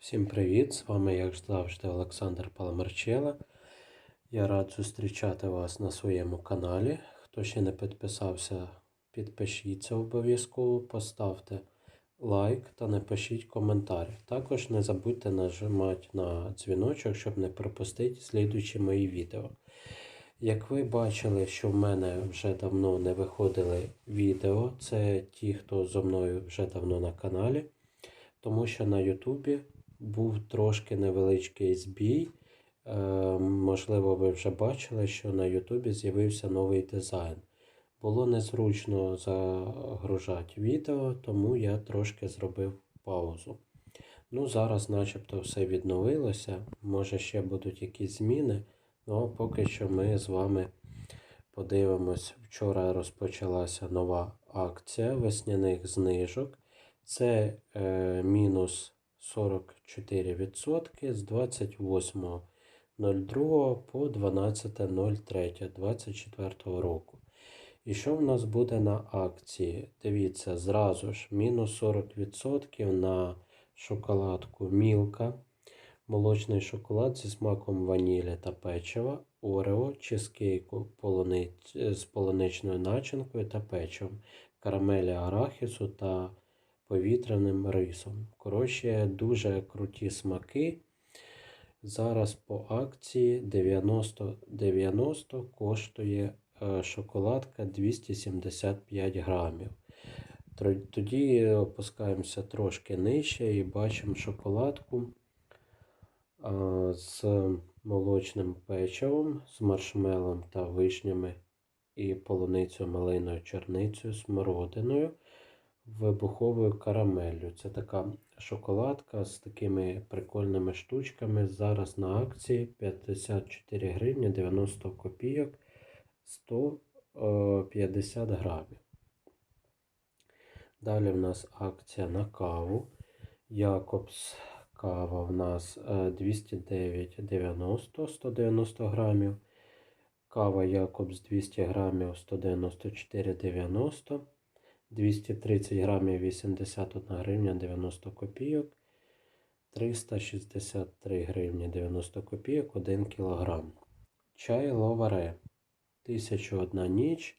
Всім привіт! З вами, як завжди, Олександр Паламарчела. Я рад зустрічати вас на своєму каналі. Хто ще не підписався, підпишіться обов'язково, поставте лайк та напишіть коментар. Також не забудьте нажимати на дзвіночок, щоб не пропустити слідуючі мої відео. Як ви бачили, що в мене вже давно не виходили відео, це ті, хто зо мною вже давно на каналі, тому що на Ютубі був трошки невеличкий збій. Е, можливо, ви вже бачили, що на Ютубі з'явився новий дизайн. Було незручно загружати відео, тому я трошки зробив паузу. Ну, зараз начебто все відновилося. Може ще будуть якісь зміни. Ну, поки що ми з вами подивимось. Вчора розпочалася нова акція весняних знижок. Це е, мінус 44% з 28.02 по 12.03.24 року. І що в нас буде на акції? Дивіться, зразу ж мінус 40% на шоколадку Мілка, молочний шоколад зі смаком ванілі та печива, Орео, чизкейку полуниць, з полуничною начинкою та печивом, карамелі арахісу та повітряним рисом. Коротше, дуже круті смаки. Зараз по акції 90-90 коштує е, шоколадка 275 грамів. Тоді опускаємося трошки нижче і бачимо шоколадку з молочним печивом, з маршмелом та вишнями і полуницею, малиною, чорницею, смородиною вибуховою карамеллю. Це така шоколадка з такими прикольними штучками. Зараз на акції 54 гривні 90 копійок 150 грамів. Далі в нас акція на каву. Якобс кава в нас 209,90 190 грамів. Кава Якобс 200 грамів 194,90 230 грамів 81 гривня 90 копійок. 363 гривні 90 копійок 1 кілограм. Чай ловаре. 1001 ніч.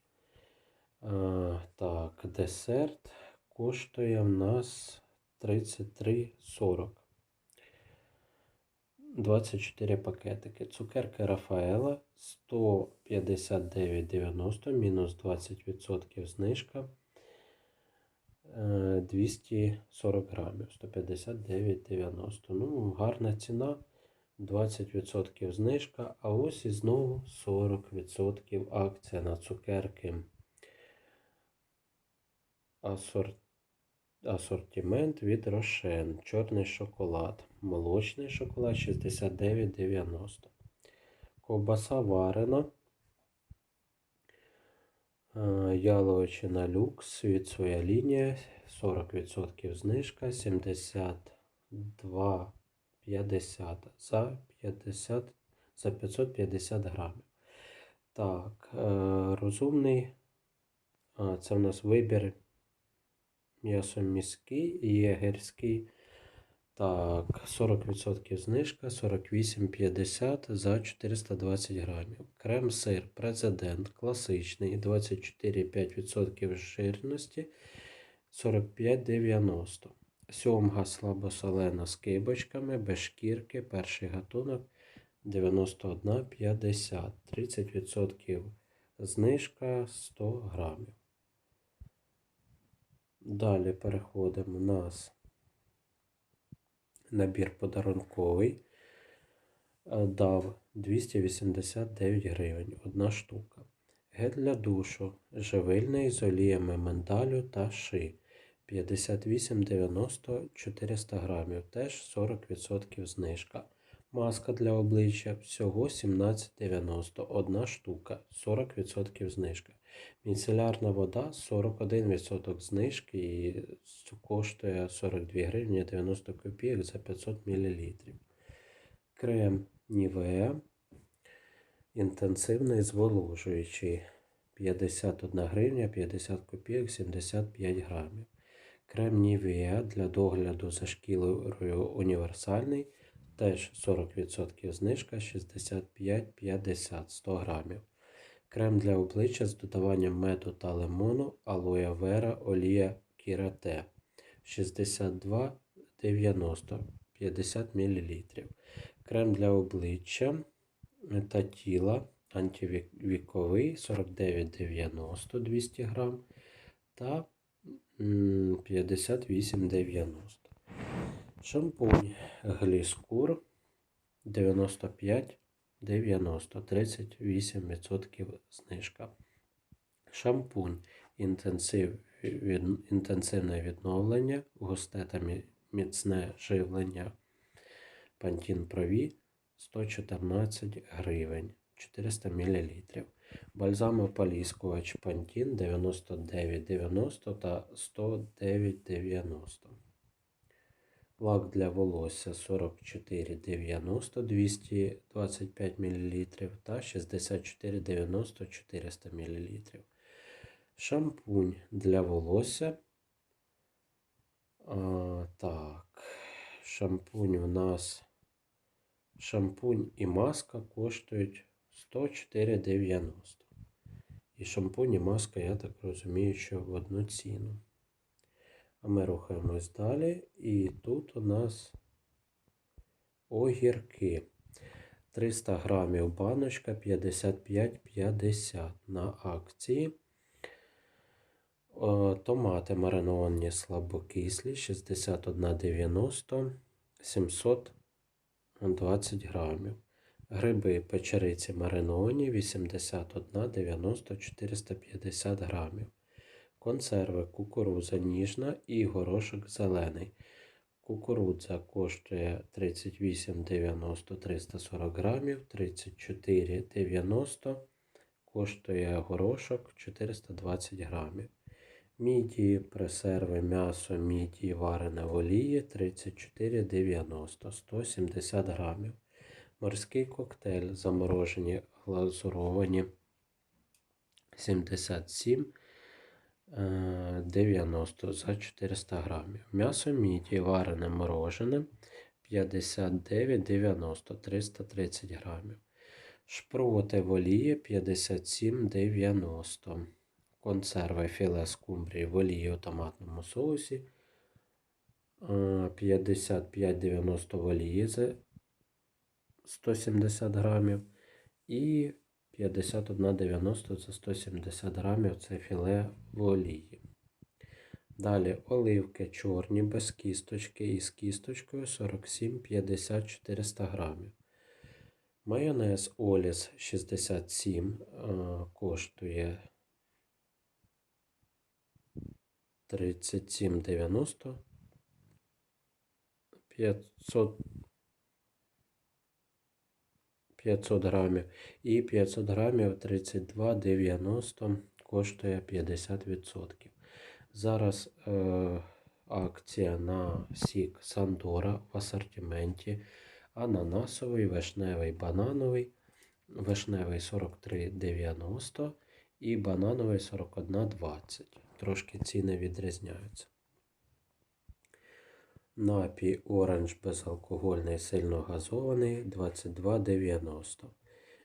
А, так, десерт коштує в нас 33,40. 24 пакетики. Цукерки Рафаела 159,90 мінус 20% знижка. 240 грамів, 159,90. Ну, гарна ціна, 20% знижка, а ось і знову 40% акція на цукерки. Асорт... Асортимент від Рошен. Чорний шоколад. Молочний шоколад 69,90. Ковбаса варена. Яловичина люкс від своя лінія 40% знижка 72,50 за 50 за 550 грамів. Так, е, розумний. Це в нас вибір м'ясоміський і єгерський. Так, 40% знижка, 48,50 за 420 грамів. Крем-сир президент класичний 24,5% жирності 45,90. Сьомга слабосолена з кибочками, без шкірки, перший гатунок 91,50. 30% знижка 100 грамів. Далі переходимо у нас набір подарунковий дав 289 гривень одна штука. Гель для душу живильний з оліями мендалю та ши 58,90 400 грамів, теж 40% знижка. Маска для обличчя всього 17,90 одна штука, 40% знижка. Міцелярна вода 41% знижки і коштує 42 гривні 90 копійок за 500 мл. Крем Нівеа інтенсивний зволожуючий 51 гривня 50 копійок 75 грамів. Крем Нівея для догляду за шкірою універсальний. Теж 40% знижка 65,50 100 грамів. Крем для обличчя з додаванням меду та лимону, алоє вера, олія кірате 62,90 50 мл. Крем для обличчя та тіла антивіковий 49,90 200 грам та м, 58,90. Шампунь Гліскур 95,90 38% знижка. Шампунь інтенсив, від, інтенсивне відновлення, густе та міцне живлення Пантін Прові 114 гривень 400 мл. Бальзамополіскувач Пантін 99,90 та 109,90. Лак для волосся 44,90 225 мл та 64,90 400 мл. Шампунь для волосся. А, так, шампунь у нас шампунь і маска коштують 104,90. І шампунь і маска, я так розумію, що в одну ціну. Ми рухаємось далі. І тут у нас огірки. 300 грамів баночка 55,50 на акції. Томати мариновані слабокислі 61,90 720 грамів. Гриби печериці мариновані 81,90 450 грамів. Консерви кукурудза ніжна і горошок зелений. Кукурудза коштує 38,90 340 грамів, 34,90 коштує горошок 420 грамів. Мідії, пресерви, м'ясо, мідії, варене в олії 34,90 170 грамів. Морський коктейль заморожені глазуровані 77 е, 90 за 400 грамів. М'ясо міді варене морожене 59,90 330 грамів. Шпроти в олії 57,90. Консерви філе скумбрії в олії у томатному соусі е, 55,90 в олії за 170 грамів. І 51,90 за 170 грамів це філе в олії. Далі оливки чорні без кісточки і з кісточкою 47,50 400 грамів. Майонез Оліс 67 а, коштує 37,90 500 500 грамів. І 500 грамів 32,90 коштує 50%. Зараз е, акція на сік Сандора в асортименті. Ананасовий, вишневий, банановий. Вишневий 43,90 і банановий 41,20. Трошки ціни відрізняються. Напій оранж безалкогольний сильно газований 22,90.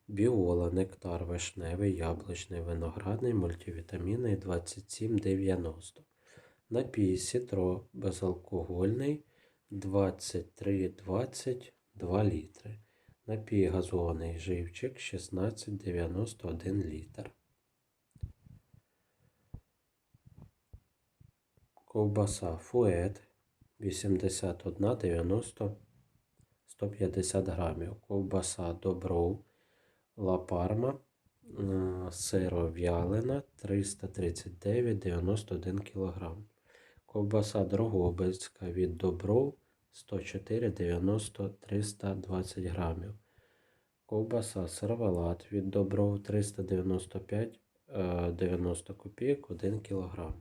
Біола, нектар вишневий, яблучний, виноградний, мультивітамінний 27,90. Напій сітро безалкогольний 23,20 2 літри. Напій газований живчик 16,91 літр. Ковбаса фует 81,90 150 грамів. Ковбаса добров Ла Парма е, сиров'ялина 339,91 кг. Ковбаса Дрогобицька від добров 104,90 320 грамів. Ковбаса сервелат від добров 395,90 копійок 1 кг.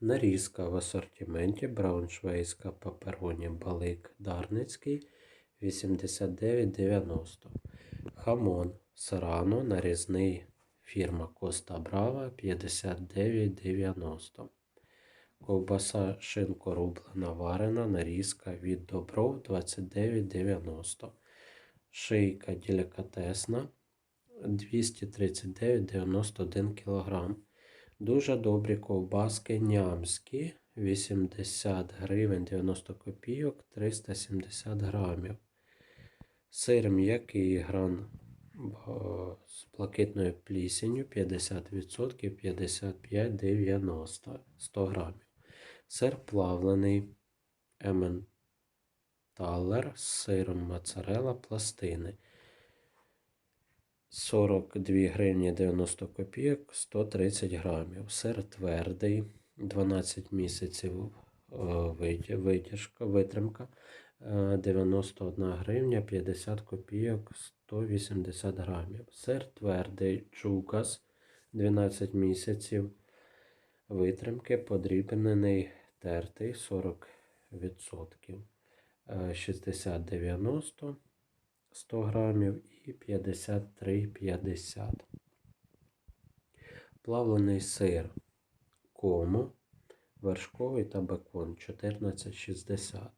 Нарізка в асортименті брауншвейська папероні балик Дарницький 89,90. Хамон Сарано нарізний фірма Коста Брава 59,90. ковбаса шинко рублена варена, нарізка від Добров 29,90. Шийка делікатесна 239,91 кг. Дуже добрі ковбаски нямські 80 гривень 90 копійок 370 грамів. Сир м'який гран з блакитною плісенью 50% 55,90 100 грамів. Сир плавлений Ементалер з сиром моцарелла пластини 42 гривні 90 копійок 130 грамів. Сир твердий 12 місяців е, витяжка, витримка е, 91 гривня 50 копійок 180 грамів. Сир твердий чукас 12 місяців витримки подрібнений тертий 40%. е, 60-90 100 грамів і 53,50. Плавлений сир кому, вершковий та бекон 14,60.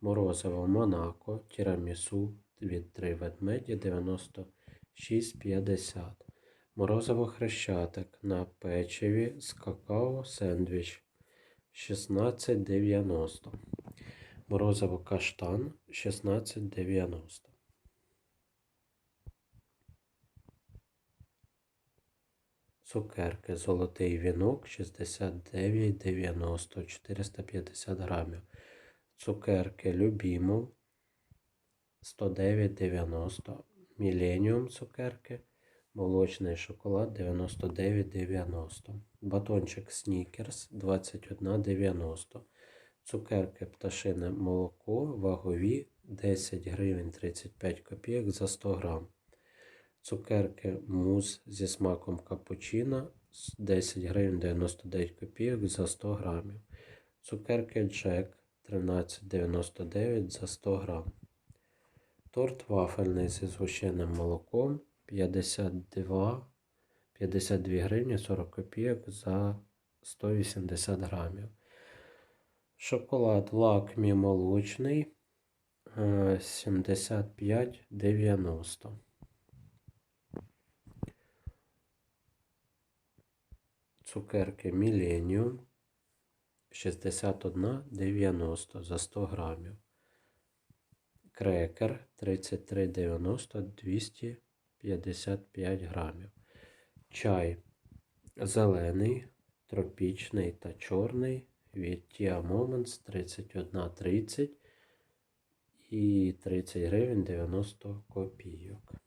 Морозиво Монако, тірамісу від 3 ведмеді 96,50. Морозиво хрещатик на печиві з какао сендвіч 16,90. Морозиво каштан 16,90. Цукерки Золотий вінок 69,90 450 грамів. Цукерки Любімов 109,90. Міленіум цукерки. Молочний шоколад 99,90. Батончик Снікерс 21,90. Цукерки пташине молоко вагові 10 гривень 35 копійок за 100 грам. Цукерки муз зі смаком капучино 10 гривень 99 копійок за 100 грамів. Цукерки Джек 13,99 за 100 грам. Торт вафельний зі згущеним молоком 52, 52 гривні 40 копійок за 180 грамів. Шоколад лакмі молочний е, 75,90. Цукерки Millennium 61,90 за 100 грамів. Крекер 33,90 255 грамів. Чай зелений, тропічний та чорний від Tia Moments 31,30 і 30 гривень 90 копійок.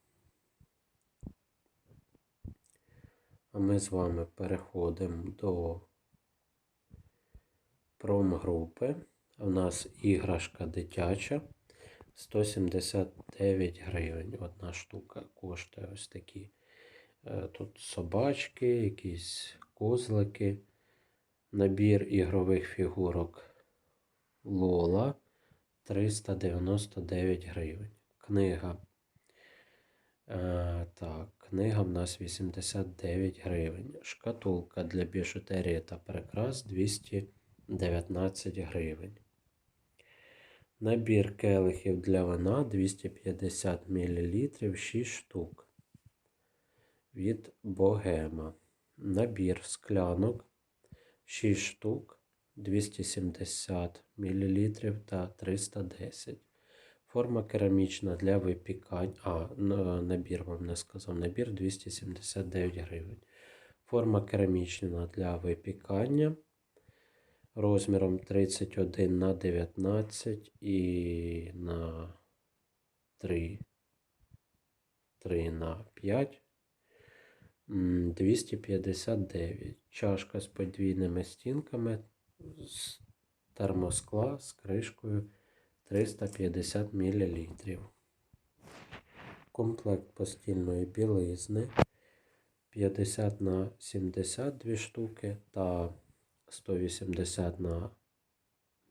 А ми з вами переходимо до промгрупи. У нас іграшка дитяча 179 гривень. Одна штука коштує ось такі. Е, Тут собачки, якісь козлики, набір ігрових фігурок Лола 399 гривень. Книга. Е, Так, книга в нас 89 гривень. Шкатулка для біжутерії та прикрас 219 гривень. Набір келихів для вина 250 мл 6 штук. Від Богема. Набір склянок 6 штук 270 мл та 310 Форма керамічна для випікання. А, набір вам не сказав. Набір 279 гривень. Форма керамічна для випікання розміром 31 на 19 і на 3, 3 на 5. 259. Чашка з подвійними стінками з термоскла з кришкою 350 мл. Комплект постільної білизни 50 на 72 штуки та 180 на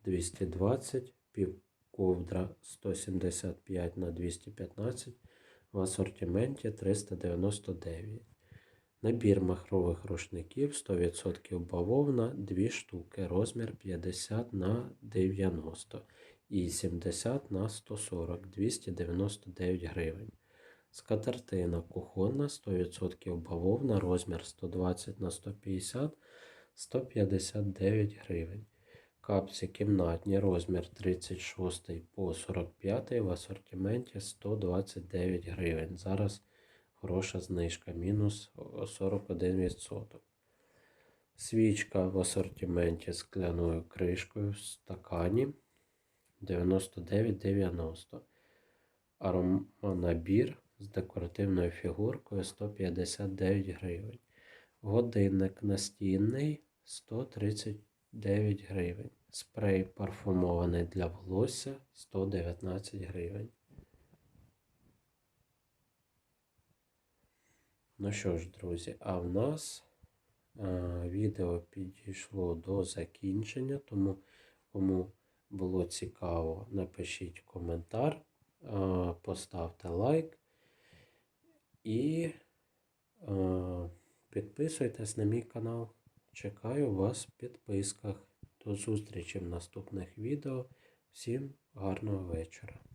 220 півковдра 175 на 215 в асортименті 399. Набір махрових рушників 100% бавовна 2 штуки, розмір 50 на 90 і 70 на 140 299 гривень. Скатертина кухонна 100% бавовна, розмір 120 на 150 159 гривень. Капці кімнатні, розмір 36 по 45 в асортименті 129 гривень. Зараз хороша знижка, мінус 41%. Свічка в асортименті з скляною кришкою в стакані 99,90. Ароманабір з декоративною фігуркою 159 гривень. Годинник настінний 139 гривень. Спрей парфумований для волосся 119 гривень. Ну що ж, друзі, а в нас е, відео підійшло до закінчення, тому кому було цікаво, напишіть коментар, е, поставте лайк і е, підписуйтесь на мій канал. Чекаю вас в підписках. До зустрічі в наступних відео. Всім гарного вечора.